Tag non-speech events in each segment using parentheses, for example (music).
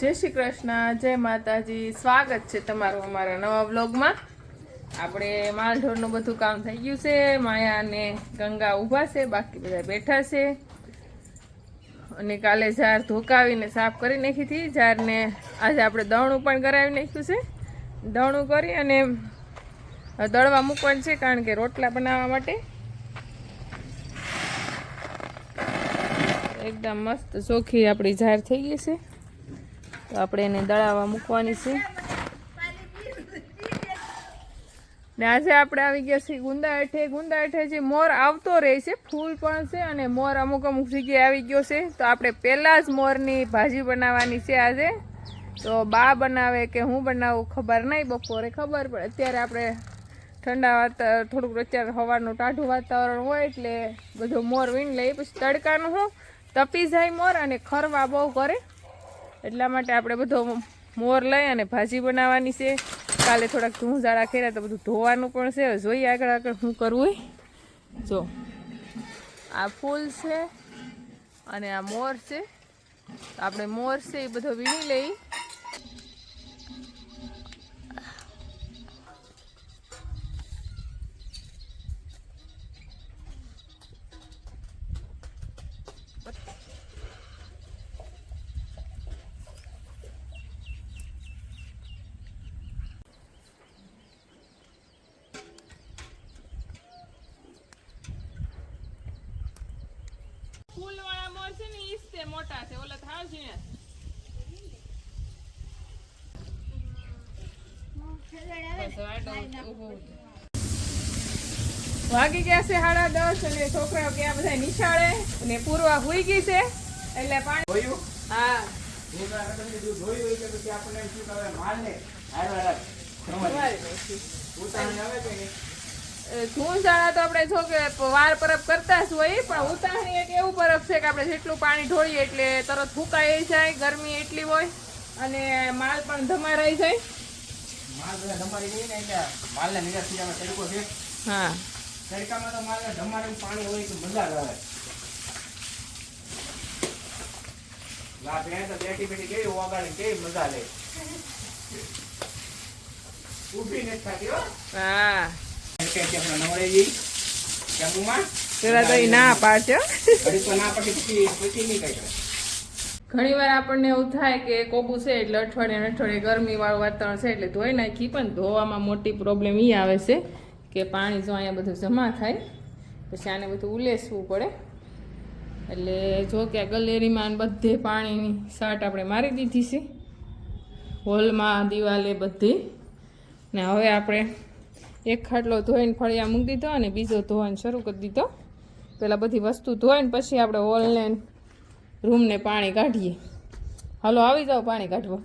જય શ્રી કૃષ્ણ, જય માતાજી. સ્વાગત છે તમારું અમારા નવા બ્લોગમાં આપણે માલઢોરનું બધું કામ થઈ ગયું છે, માયા અને ગંગા ઊભા છે, બાકી બધા બેઠા છે. અને કાલે ઝાર ધોકાવીને સાફ કરી નાખી હતી. ઝારને આજે આપણે દવણું પણ કરાવી નાખ્યું છે. દવણું કરી અને દળવા મૂકવાનું છે, કારણ કે રોટલા બનાવવા માટે. એકદમ મસ્ત ચોખ્ખી આપણી ઝાર થઈ ગઈ છે. તો આપણે એને દળાવવા મૂકવાની છે. ને આજે આપણે આવી ગયા છીએ ગુંદા હેઠે ગુંદા હેઠે જે મોર આવતો રહે છે, ફૂલ પણ છે અને મોર અમુક અમુક જગ્યાએ આવી ગયો છે. તો આપણે પહેલાં જ મોરની ભાજી બનાવવાની છે આજે. તો બા બનાવે કે હું બનાવું ખબર નહીં બપોરે ખબર, પણ અત્યારે આપણે ઠંડા વાતાવરણ થોડુંક અત્યારે હવાનું ટાઢું વાતાવરણ હોય એટલે બધો મોર વીણ લઈ પછી તડકાનું હું તપી જાય મોર અને ખરવા બહુ કરે. એટલા માટે આપણે બધો મોર લઈ અને ભાજી બનાવવાની છે. કાલે થોડાક ધૂંઝાળા ખેર્યા તો બધું ધોવાનું પણ છે. જોઈએ આગળ આગળ શું કરવું જો, આ ફૂલ છે અને આ મોર છે. આપણે મોર છે એ બધો વીણી લઈ. તે મોટા છે ઓલા થાવ છે ને. વાગી ગયા છે સાડા દસ અને છોકરાઓ ગયા બધા નિશાળે અને પૂર્વા હુઈ ગઈ છે એટલે પાણી? હા. આપણને શું કહેવાય, માલને હાર ધૂળઝાળા તો આપણે જો કે વાર પરબ કરતા જ હોય પણ ઉતાહણી એક એવું પરબ છે કે આપણે જેટલું પાણી ઢોળીએ એટલે તરત ફૂંકાઈ જાય ગરમી એટલી હોય અને માલ પણ ધમારાઈ જાય માલ બધા ધમારી ગઈ ને એટલે માલને છે. હા તડકામાં તો માલને ધમારેલું પાણી હોય તો મજા જ આવે. લા ભેણ તો બેઠી બેઠી કેવી ઓગાળી, કેવી મજા લે. (laughs) ઊભી નથી થતી હો. હા કે કે આપણે નવરેજી, કેમ્પમાં. પેલા તો ના પાડશે હો. તો ના પડી પછી પછી નહીં કઈ ઘણી વાર આપણને એવું થાય કે કોબુ છે એટલે અઠવાડિયે અઠવાડિયે ગરમી વાળું વાતાવરણ છે એટલે ધોઈ નાખી પણ ધોવામાં મોટી પ્રોબ્લેમ એ આવે છે કે પાણી જો અહીંયા બધું જમા થાય પછી આને બધું ઉલેસવું પડે. એટલે જો કે આ ગલેરીમાં ને બધે પાણીની સાટ આપણે મારી દીધી છે. હોલમાં દિવાલે બધી. ને હવે આપણે એક ખાટલો ધોઈને ફળિયા મૂકી દીધો અને બીજો ધોવાનું શરૂ કરી દીધો. પહેલાં બધી વસ્તુ ધોઈને પછી આપણે હોલને રૂમને પાણી કાઢીએ. હાલો આવી જાઓ પાણી કાઢવા.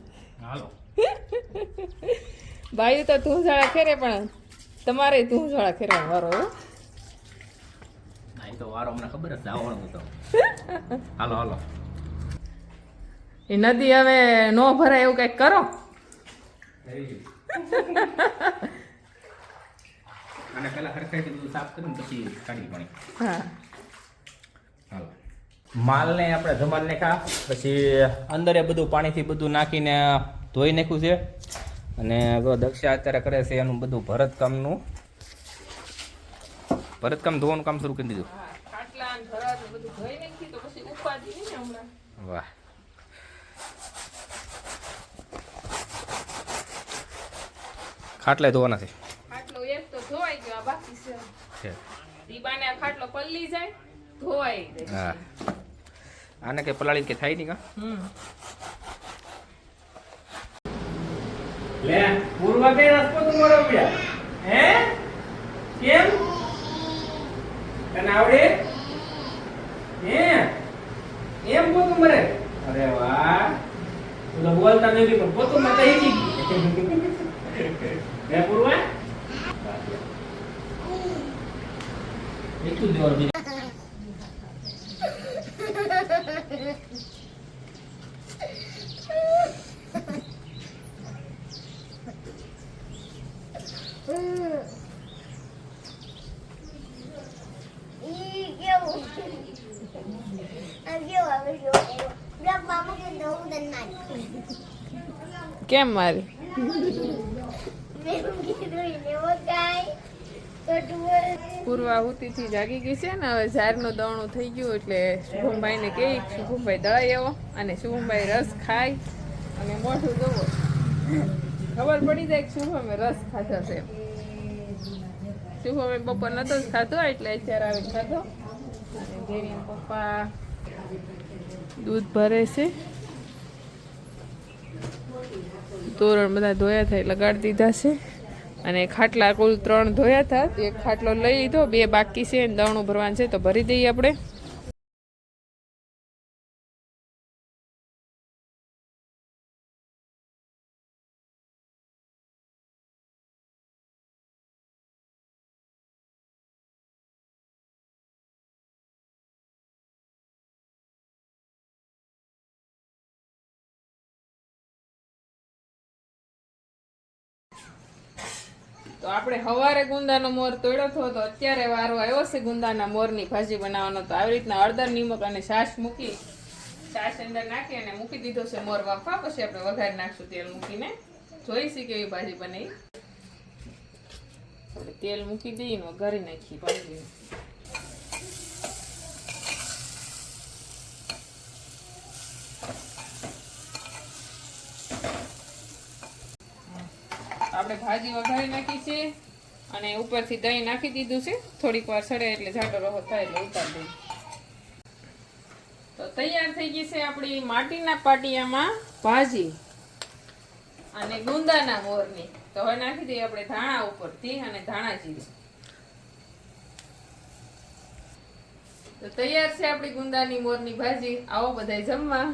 (laughs) બાયુ તો તો ધૂંઝાળા ખેરે પણ તમારે ધૂંઝાળા ખેરવાનો વારો હો તો વારો અમને ખબર જ છે, તો. (laughs) હાલો હાલો. એ નદી હવે નો ભરાય એવું કંઈક કરો. (laughs) અને પહેલા હરખાઈથી બધું સાફ કરીને પછી કાઢી પાણી. હા. હાલો. માલને આપણે ધમાલ નાખ્યા. પછી અંદર એ બધું પાણીથી બધું નાખીને ધોઈ નાખ્યું છે. અને જો દક્ષા અત્યારે કરે છે એનું બધું ભરતકામનું. ભરતકામ ધોવાનું કામ શરૂ કરી દીધું. નાખી વાહ. ખાટલે ધોવાના છે ખાટલો એક તો ધોવાઈ ગયો આ બાકી છે છે દીબાને ખાટલો પલ્લી જાય ધોવાઈ જાય હા. આને કે પલાળી કે થાય નહીં કા? લે પૂર્વ કે રસ્તો તું મારો પડ્યા હે? કેમ? તને આવડે? હે? એમ પોતું મરે અરે વાહ. બોલતા નથી પણ પોતું મરતા શીખી. હે પૂર્વા એટલું જ દેવાનું બીજું ઈ કેવું આ કેવું આવે છે બ્લોક બાબુ કે નવું દન નાખ્યું કેમ મારી મેં કીધું એને વગાય તો તું પૂર્વાહુતિથી જાગી ગઈ છે ને, હવે ઝારનું દોણું થઈ ગયું એટલે શુભમભાઈને કહે, શુભમભાઈ દળાઈ આવો. અને શુભમભાઈ રસ ખાય. અને મોઢું જવો ખબર પડી જાય કે શુભમે રસ ખાધો છે. શુભમે બપોર નતો જ ખાધો, એટલે અત્યારે આવીને ખાધો. અને પપ્પા દૂધ ભરે છે. તોરણ બધા ધોયા થાય લગાડી દીધા છે. અને ખાટલા કુલ ત્રણ ધોયા હતા એક ખાટલો લઈ લીધો, બે બાકી છે દાણું ભરવાનું છે, તો ભરી દઈએ આપણે. તો આપણે સવારે ગુંદાનો મોર તોડ્યો હતો તો અત્યારે વારો આવ્યો છે ગુંદાના મોરની ભાજી બનાવવાનો. તો આવી રીતના હળદર, નિમક અને છાશ મૂકી, છાશ અંદર નાખી અને મૂકી દીધો છે મોર વાફવા પછી આપણે વઘારી નાખશું તેલ મૂકીને. જોઈશી કેવી ભાજી બને તેલ મૂકી દઈએ ને વઘારી નાખી પાણી આપણે ભાજી વઘારી નાખી છે અને ઉપરથી દહીં નાખી દીધું છે. થોડીક વાર સડે એટલે જાડો રહો થાય એટલે ઉતારી દઈએ. તો તૈયાર થઈ ગઈ છે આપણી માટીના પાટિયામાં ભાજી અને ગુંદાના મોરની. તો હવે નાખી દઈએ આપણે ધાણા ઉપરથી અને ધાણા જીરું. તો તૈયાર છે આપણી ગુંદાની મોરની ભાજી. આવો બધા જમવા.